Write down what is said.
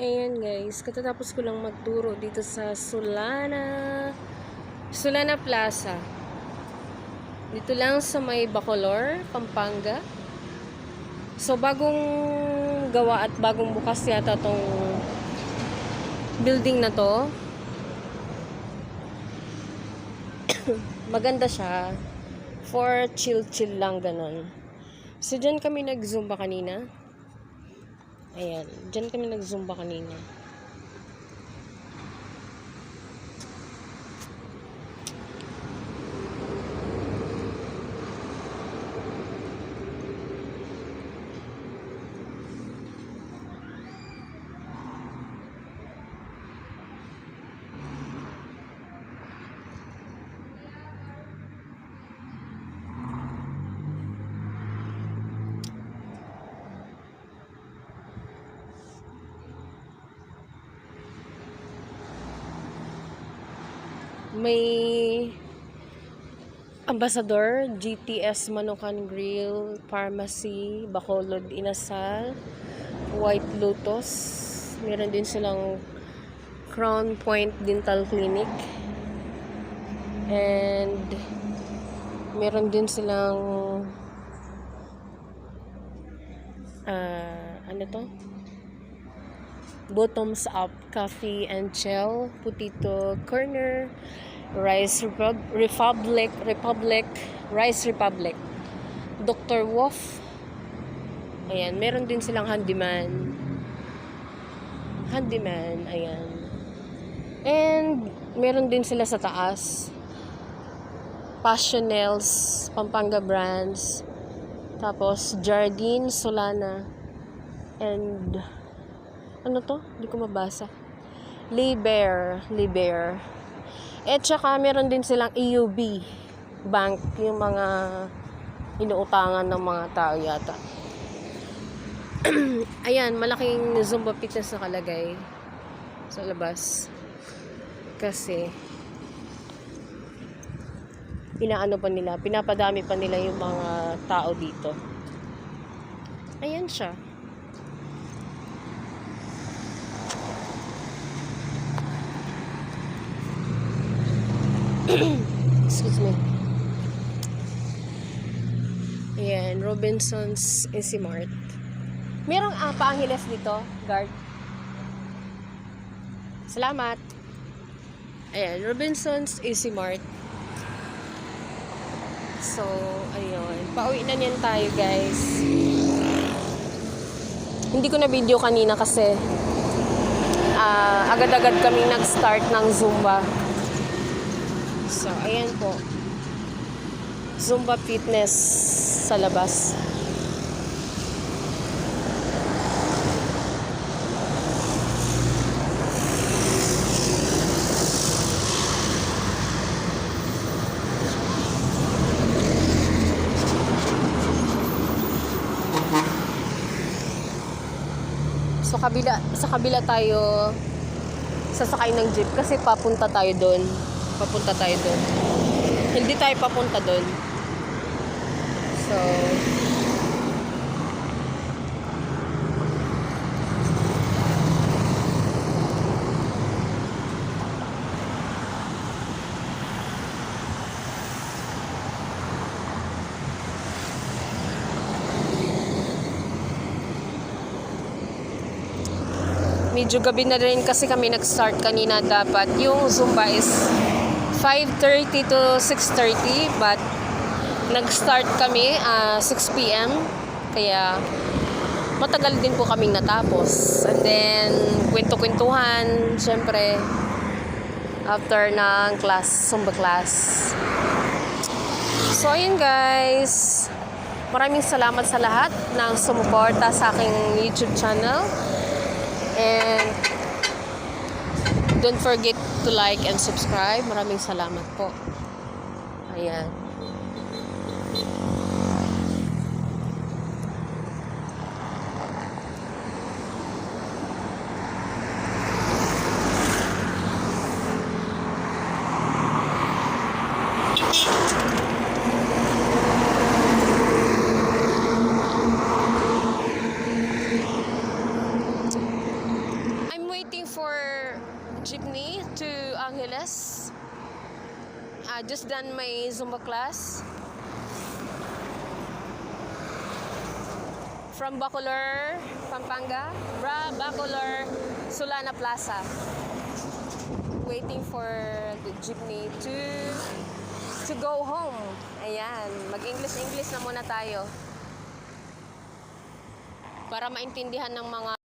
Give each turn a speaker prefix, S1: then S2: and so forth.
S1: Ayan guys, katatapos ko lang magturo dito sa Solana Solana Plaza. Dito lang sa may Bacolor, Pampanga. So bagong gawa at bagong bukas yata tong building na to. Maganda siya. For chill-chill lang ganun. So dyan kami nag-zumba kanina. Ayan. Diyan kami nag-zumba kanina. May Ambassador, GTS Manukan Grill, Pharmacy, Bacolod Inasal, White Lotus. Meron din silang Crown Point Dental Clinic. And meron din silang ah, ano to? Bottoms Up Coffee and Chill, Putito Corner, Rice Repub- Republic, Republic, Rice Republic, Dr. Wolf. Ayan, meron din silang handyman. Handyman, ayan. And meron din sila sa taas. Passionels, Pampanga Brands, tapos Jardine Solana, and ano to? Hindi ko mabasa. Liber. Liber. At saka meron din silang EUB bank. Yung mga inuutangan ng mga tao yata. Ayan, malaking Zumba fitness nakalagay sa labas. Kasi inaano pa nila, pinapadami pa nila yung mga tao dito. Ayan siya. Excuse me. Ayan, Robinson's Easy. Merong uh, paangiles dito, guard. Salamat. Ayan, Robinson's Easy. So, ayun. Pauwi na niyan tayo, guys. Hindi ko na video kanina kasi ah, agad-agad kaming nag-start ng Zumba. So, ayan po. Zumba fitness sa labas. So kabila sa kabila tayo sasakay ng jeep kasi papunta tayo doon. Papunta tayo doon. Hindi tayo papunta doon. So medyo gabi na rin kasi kami nag-start kanina dapat. Yung Zumba is 5.30 to 6.30 but nag-start kami ah, 6 p.m. Kaya matagal din po kaming natapos. And then, kwento-kwentuhan, syempre, after ng class, Zumba class. So, ayun guys. Maraming salamat sa lahat ng sumuporta sa aking YouTube channel. And don't forget to like and subscribe. Maraming salamat po. Ayan. I just done my Zumba class. From Bacolor, Pampanga. Bra, Bacolor, Solana Plaza. Waiting for the jeepney to to go home. Ayan, mag-English-English na muna tayo. Para maintindihan ng mga